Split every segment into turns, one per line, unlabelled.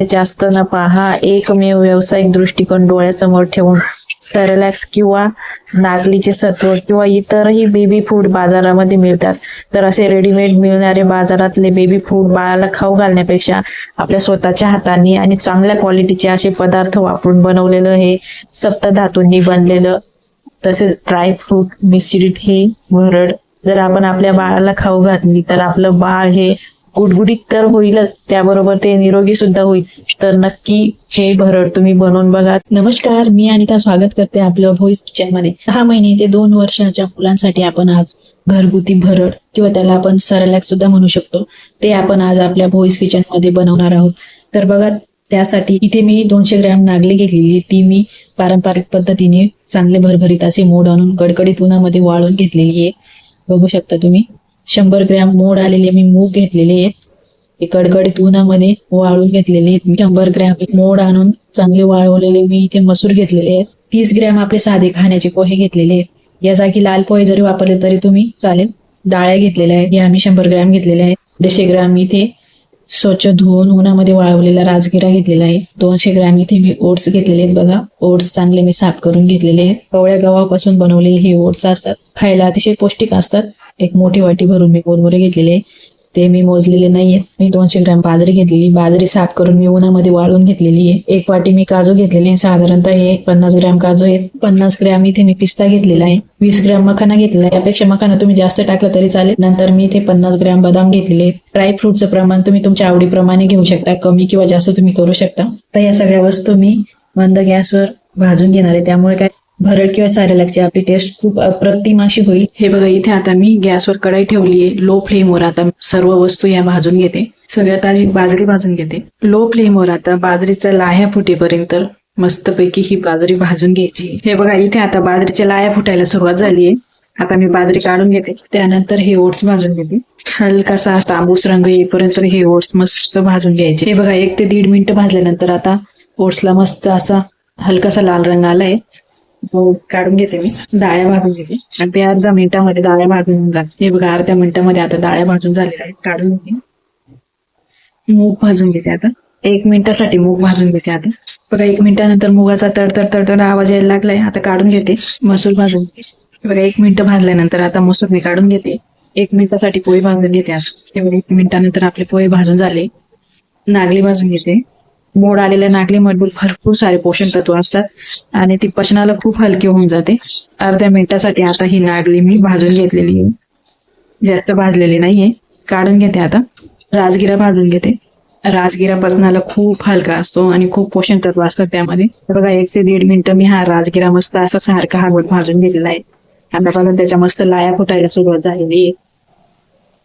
जास्त नफा हा एकमेव व्यावसायिक दृष्टिकोन डोळ्यासमोर ठेवून सरलॅक्स किंवा नागलीचे सत्व किंवा इतरही बेबी फूड बाजारामध्ये मिळतात. तर असे रेडीमेड मिळणारे बाजारातले बेबी फूड बाळाला खाऊ घालण्यापेक्षा आपल्या स्वतःच्या हातांनी आणि चांगल्या क्वालिटीचे असे पदार्थ वापरून बनवलेलं हे सप्तधातूंनी बनलेलं तसेच ड्राय फ्रूट मिश्रित हे भरड. जर आपण आपल्या बाळाला खाऊ घातली तर आपलं बाळ हे गुडगुडीत तर होईलच त्याबरोबर ते निरोगी सुद्धा होईल. तर नक्की हे भरड तुम्ही बनवून बघा.
नमस्कार मी अनिता स्वागत करते आपल्या व्हॉइस किचनमध्ये. सहा महिने ते दोन वर्षाच्या मुलांसाठी आपण आज घरगुती भरड किंवा त्याला आपण सरलॅक सुद्धा म्हणू शकतो. ते आपण आज आपल्या व्हॉइस किचनमध्ये बनवणार आहोत. तर बघा त्यासाठी इथे मी दोनशे ग्रॅम नागली घेतलेली ती मी पारंपरिक पद्धतीने चांगले भरभरीत असे मोड आणून कडकडीत उन्हामध्ये वाळून घेतलेली आहे. बघू शकता तुम्ही. शंभर ग्रॅम मोड आलेले मी मूग घेतलेले आहेत. हे कडकडीत उन्हामध्ये वाळून घेतलेले आहेत. शंभर ग्रॅम मोड आणून चांगले वाळवलेले मी इथे मसूर घेतलेले आहेत. तीस ग्रॅम आपले साधे खाण्याचे पोहे घेतलेले आहेत. या जागी लाल पोहे जरी वापरले तरी तुम्ही चालेल. डाळ्या घेतलेल्या आहेत. या आम्ही शंभर ग्रॅम घेतलेल्या आहेत. दीडशे ग्रॅम इथे स्वच्छ धुवून उन्हामध्ये वाळवलेला राजगिरा घेतलेला आहे. दोनशे ग्रॅम इथे मी ओट्स घेतलेले आहेत बघा. ओट्स चांगले मी साफ करून घेतलेले आहेत. कवळ्या गव्हापासून बनवलेले हे ओट्स असतात. खायला अतिशय पौष्टिक असतात. एक मोठी वाटी भरून मी मुरमुरे घेतलेले आहे. ते मी मोजलेले नाहीयेत. मी दोनशे ग्रॅम बाजरी घेतलेली. बाजरी साफ करून मी उन्हामध्ये वाळून घेतलेली आहे. एक वाटी मी काजू घेतलेले आहे. साधारणतः हे पन्नास ग्रॅम काजू आहेत. पन्नास ग्रॅम इथे मी पिस्ता घेतलेला आहे. वीस ग्रॅम मखाना घेतलेला आहे. यापेक्षा मखाना तुम्ही जास्त टाकलं तरी चालेल. नंतर मी इथे पन्नास ग्रॅम बदाम घेतलेले आहेत. ड्राय प्रमाण तुम्ही तुमच्या आवडीप्रमाणे घेऊ शकता. कमी किंवा जास्त तुम्ही करू शकता. तर या सगळ्या वस्तू मी मंद गॅसवर भाजून घेणार आहे. त्यामुळे काय भरड किंवा सारेलॅकची आपली टेस्ट खूप अप्रतिम अशी होईल. हे बघा इथे आता मी गॅसवर कढाई ठेवली आहे. लो फ्लेमवर आता सर्व वस्तू या भाजून घेते. सगळ्यात आधी बाजरी भाजून घेते. लो फ्लेमवर आता बाजरीचा लाह्या फुटेपर्यंत मस्तपैकी ही बाजरी भाजून घ्यायची. हे बघा इथे आता बाजरीच्या लाह्या फुटायला सुरुवात झाली आहे. आता मी बाजरी काढून घेते. त्यानंतर हे ओट्स भाजून घेते. हलकासा तांबूस रंग येईपर्यंत हे ओट्स मस्त भाजून घ्यायचे. हे बघा एक ते दीड मिनिट भाजल्यानंतर आता ओट्सला मस्त असा हलकासा लाल रंग आलाय. काढून घेते मी डाळ्या भाजून घेते. आणि ते अर्धा मिनिटामध्ये डाळ्या भाजून जाते. हे बघा अर्ध्या मिनिटामध्ये आता डाळ्या भाजून झालेल्या आहेत काढून घेते. मूग भाजून घेते आता. एक मिनिटासाठी मूग भाजून घेते आता. बघा एक मिनिटानंतर मुगाचा तडतड तडतड आवाज यायला लागलाय. आता काढून घेते मसूर भाजून घेते. बघा एक मिनिट भाजल्यानंतर आता मसूर मी काढून घेते. एक मिनिटासाठी पोळी भाजून घेते आता. हे एक मिनिटानंतर आपले पोहे भाजून झाले. नागली भाजून घेते. मोड आलेल्या नागलीमध्ये भरपूर सारे पोषण तत्व असतात. आणि ती पचनाला खूप हलकी होऊन जाते. अर्ध्या मिनिटासाठी आता ही नागली मी भाजून घेतलेली आहे. जास्त भाजलेली नाहीये. काढून घेते आता. राजगिरा भाजून घेते. राजगिरा पचनाला खूप हलका असतो आणि खूप पोषण तत्व असतात त्यामध्ये. बघा एक ते दीड मिनिटं मी हा राजगिरा मस्त असा सारखा हागवत भाजून घेतलेला आहे. आतापासून त्याच्या मस्त लाया फुटायला सुरुवात झालेली आहे.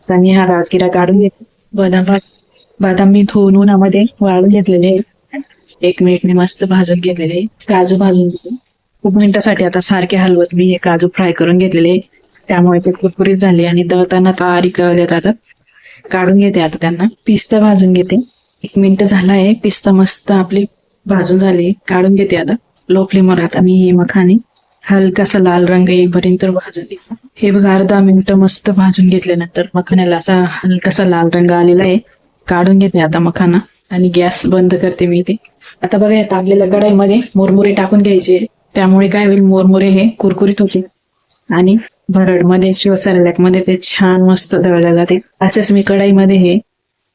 आणि हा राजगिरा काढून घेते. बदाम भाज बदाम मी धुवून उन्हामध्ये वाळून घेतलेले आहे. एक मिनिट मी मस्त भाजून घेतलेले आहे. काजू भाजून खूप मिनिटासाठी आता सारखे हलवत मी हे काजू फ्राय करून घेतलेले त्यामुळे ते कुरकुरीत झाले आणि दळताना तारी कळले जातात काढून घेते आता त्यांना. पिस्ता भाजून घेते. एक मिनिट झाला आहे पिस्ता मस्त आपली भाजून झाली. काढून घेते आता. लो फ्लेमवर आता मी हे मखाने हलकासा लाल रंग येईपर्यंत भाजून घेते. हे बघा अर्धा मिनिट मस्त भाजून घेतल्यानंतर मखाण्याला असा हलकासा लाल रंग आलेला आहे. काढून घेते आता मखाना. आणि गॅस बंद करते मी इथे. आता बघा आता तापलेल्या कढाईमध्ये मुरमुरे टाकून घ्यायचे. त्यामुळे काय होईल मुरमुरे हे कुरकुरीत होते आणि भरडमध्ये किंवा सरलॅकमध्ये ते छान मस्त दळले जाते. असेच मी कढाईमध्ये हे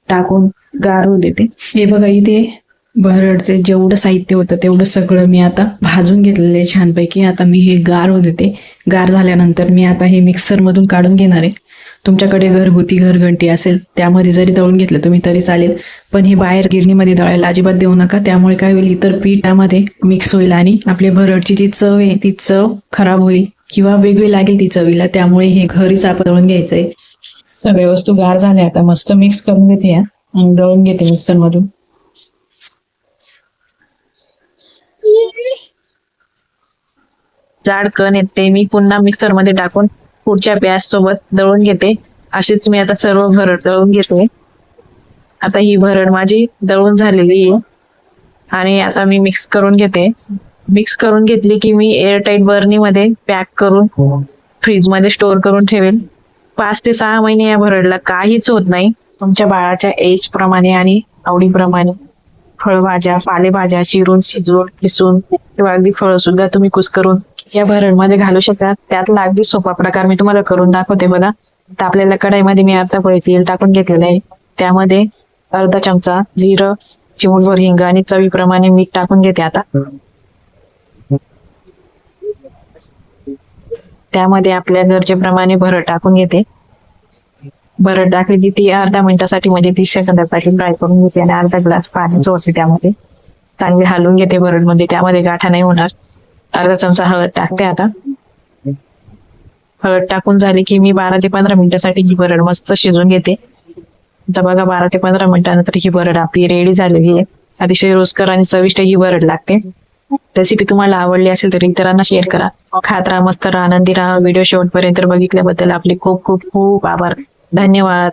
टाकून गारू देते. हे बघा इथे भरडचे जेवढं साहित्य होतं तेवढं सगळं मी आता भाजून घेतलेलं आहे छानपैकी. आता मी हे गार होऊ देते. गार झाल्यानंतर मी आता हे मिक्सर मधून काढून घेणार आहे. तुमच्याकडे घरगुती घरघंटी असेल त्यामध्ये जरी दळून घेतलं तुम्ही तरी चालेल. पण हे बाहेर गिरणीमध्ये दळायला अजिबात देऊ नका. त्यामुळे काय होईल इतर पीठामध्ये मिक्स होईल आणि आपली भरडची जी चव आहे ती चव खराब होईल किंवा वेगळी लागेल ती चवीला. त्यामुळे हे घरीच आपण दळून घ्यायचंय. सगळ्या वस्तू गार झाल्या आता मस्त मिक्स करून घेते या. आणि दळून घेते मिक्सर मधून
जाड कण येते मी पुन्हा मिक्सरमध्ये टाकून पुढच्या प्याज सोबत दळून घेते. अशीच मी आता सर्व भरड दळून घेते. आता ही भरड माझी दळून झालेली आहे. आणि आता मी मिक्स करून घेते. मिक्स करून घेतली की मी एअरटाईट बर्नीमध्ये पॅक करून फ्रीजमध्ये स्टोअर करून ठेवेल. पाच ते सहा महिने या भरडला काहीच होत नाही. तुमच्या बाळाच्या एज प्रमाणे आणि आवडीप्रमाणे फळभाज्या पालेभाज्या चिरून शिजवून किसून किंवा अगदी फळं सुद्धा तुम्ही कुस्करून या भरणमध्ये घालू शकता त्यातला अगदी सोपा प्रकार मी तुम्हाला करून दाखवते बघा. आता आपल्याला कढाईमध्ये मी अर्धा पळी तेल टाकून घेतलेलं आहे. त्यामध्ये अर्धा चमचा जिरं चिमूटभर हिंग आणि चवीप्रमाणे मीठ टाकून घेते आता. त्यामध्ये आपल्या गरजेप्रमाणे भरड टाकून घेते. भरड टाकली की ती अर्धा मिनिटासाठी म्हणजे तीस सेकंदासाठी फ्राय करून घेते आणि अर्धा ग्लास पाणी सोडते त्यामध्ये. चांगली हलवून घेते भरडमध्ये. त्यामध्ये गाठा नाही होणार. अर्धा चमचा हळद टाकते आता. हळद टाकून झाली की मी बारा ते पंधरा मिनिटासाठी ही बरड मस्त शिजून घेते. आता बघा बारा ते पंधरा मिनिटानंतर ही बरड आपली रेडी झालेली आहे. अतिशय रुचकर आणि चविष्ट ही बरड लागते. रेसिपी तुम्हाला आवडली असेल तर इतरांना शेअर करा. खात राहा मस्त राहा आनंदी राहा. व्हिडिओ शेवटपर्यंत बघितल्याबद्दल आपले खूप खूप खूप आभार. धन्यवाद.